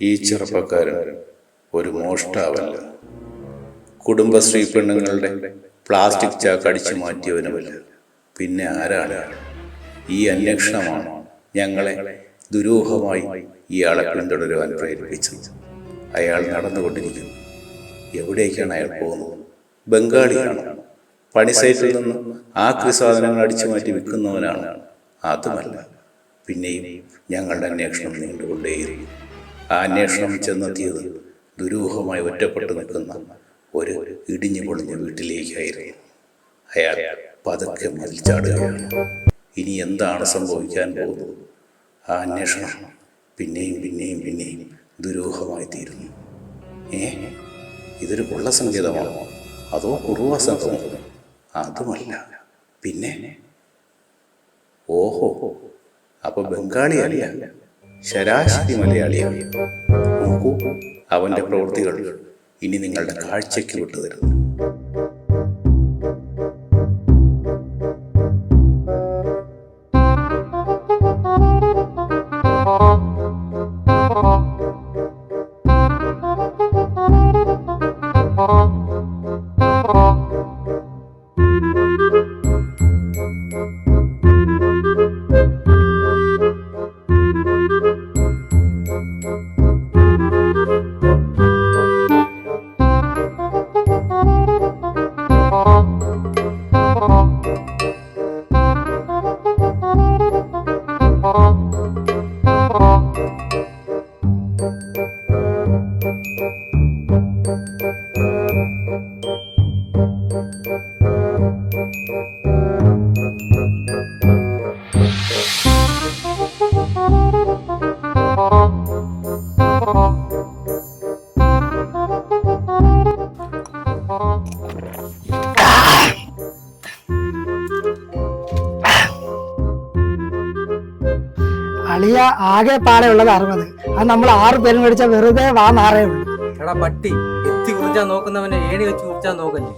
ഈ ചെറുപ്പക്കാരൻ ഒരു മോഷ്ടാവല്ല. കുടുംബശ്രീ പെണ്ണുങ്ങളുടെ പ്ലാസ്റ്റിക് ചാക്ക് അടിച്ചു മാറ്റിയവനുമല്ല പിന്നെ ആരാണ്? ഈ അന്വേഷണമാണ് ഞങ്ങളെ ദുരൂഹമായി ഇയാളെ പിന്തുടരുവാൻ പ്രേരിപ്പിച്ചത്. അയാൾ നടന്നുകൊണ്ടിരിക്കുന്നു. എവിടേക്കാണ് അയാൾ പോകുന്നത്? ബംഗാളിയാണ്? പണിസൈറ്റിൽ നിന്ന് ആ സാധനങ്ങൾ അടിച്ചു മാറ്റി വിൽക്കുന്നവനാണ്? അതുമല്ല. പിന്നെയും ഞങ്ങളുടെ അന്വേഷണം നീണ്ടുകൊണ്ടേയിരിക്കും ആ അന്വേഷണം ചെന്നെത്തിയത് ദുരൂഹമായി ഒറ്റപ്പെട്ടു നിൽക്കുന്ന ഒരു ഇടിഞ്ഞു പൊളിഞ്ഞ വീട്ടിലേക്കായിരുന്നു. അയാൾ പതുക്കെ മതിൽച്ചാടുകയാണ്. ഇനി എന്താണ് സംഭവിക്കാൻ പോകുന്നത്? ആ അന്വേഷണം പിന്നെയും പിന്നെയും പിന്നെയും ദുരൂഹമായി തീരുന്നു. ഏ? ഇതൊരു കൊള്ള സംഗീതമാണോ അതോ കുറുവ സംഘമോ അതുമല്ല. പിന്നെ? ഓഹോ. അപ്പൊ ബംഗാളിയല്ല. ശരാശരി മലയാളിയാണ് നോക്കൂ അവന്റെ പ്രവൃത്തികൾ ഇനി നിങ്ങളുടെ കാഴ്ചയ്ക്ക് വിട്ടുതരുന്നു. അളിയ ആകെ പാടെയുള്ളത് അറുപത്. അത് നമ്മൾ ആറ് പേരും മേടിച്ച വെറുതെ വാ നാറേ ഉള്ളൂ. എടാ പട്ടി എത്തി കുറിച്ചാ നോക്കുന്നവനെ ഏണി വെച്ച് കുറിച്ചാ നോക്കല്ലേ?